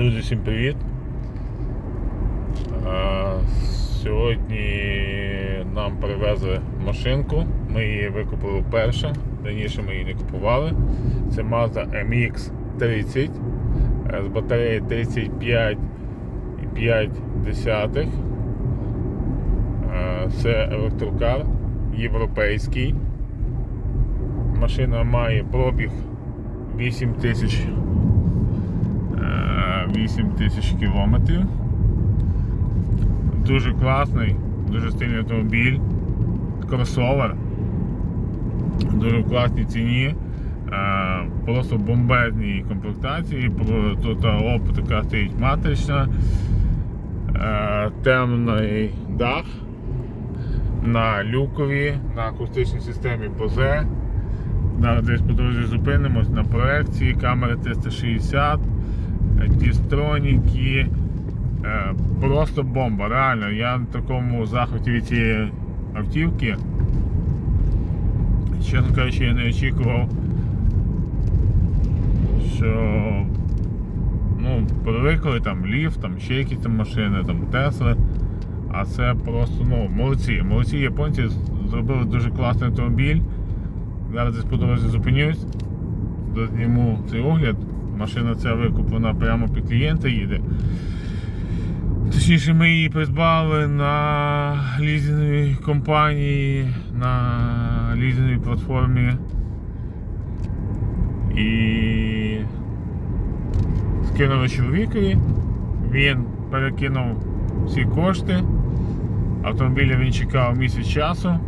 Друзі, всім привіт! Сьогодні нам привезли машинку. Ми її викупили вперше. Раніше ми її не купували. Це Mazda MX-30 е, з батареї 35,5. Е, Це електрокар європейський. Машина має пробіг 8 тисяч 8 тисяч кілометрів. Дуже класний, дуже стильний автомобіль. Кросовер. Дуже в класній ціні. Е, Просто бомбезній комплектації. Тут оптика стоїть матрична, е, темний дах на люкові, на акустичній системі. Зараз десь по дорозі зупинимось на проекції, камери 360, е, дістроніки. Е, Просто бомба, реально. Я на такому захваті від цієї автівки. Чесно кажучи, я не очікував, що ну, привикли там ліфт, там ще якісь там машини, там Тесли. А це просто ну, молодці. Молодці японці зробили дуже класний автомобіль. Зараз десь по дорозі зупинюсь, дозніму цей огляд. Машина ця викуплена прямо під клієнта їде. Точніше, ми її придбали на лізинговій компанії, на лізинговій платформі. І скинули чоловікові. Він перекинув всі кошти. Автомобіля він чекав місяць часу.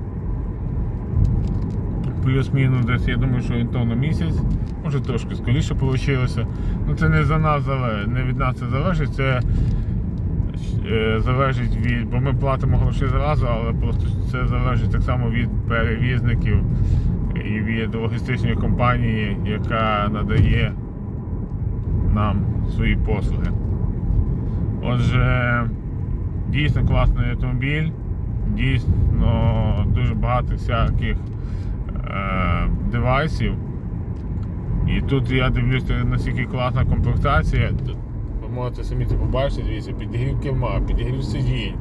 Плюс-мінус десь, я думаю, що орієнтовно місяць. Може трошки скоріше вийшло. Ну це не за нас залежить, не від нас це залежить, це е, залежить від, бо ми платимо гроші зразу, але просто це залежить так само від перевізників і від логістичної компанії, яка надає нам свої послуги. Отже, дійсно класний автомобіль, дійсно дуже багато всяких девайсів. І тут я дивлюся, наскільки класна комплектація. Ви можете самі це побачити, дивіться, підігрів керма, підігрів сидінь,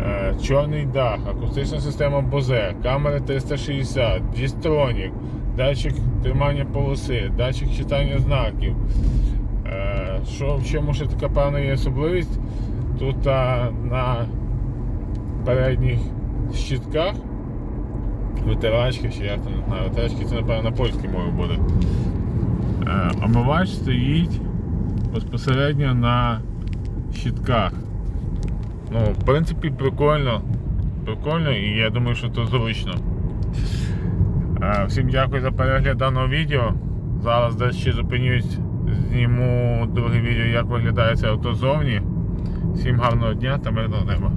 е, чорний дах, акустична система Bose, камера 360, дістронік, датчик тримання полоси, датчик читання знаків. Е, Що в чому ще така певна є особливість? Тут а, на передніх щитках витирачки, чи як там не знаю, витирачки це напевно на польській мові буде. Е, Омивач стоїть безпосередньо на щитках. Ну, в принципі, прикольно. Прикольно і я думаю, що це зручно. Е, Всім дякую за перегляд даного відео. Зараз десь ще зупинюсь, зніму друге відео, як виглядає це авто ззовні. Всім гарного дня та мирного неба.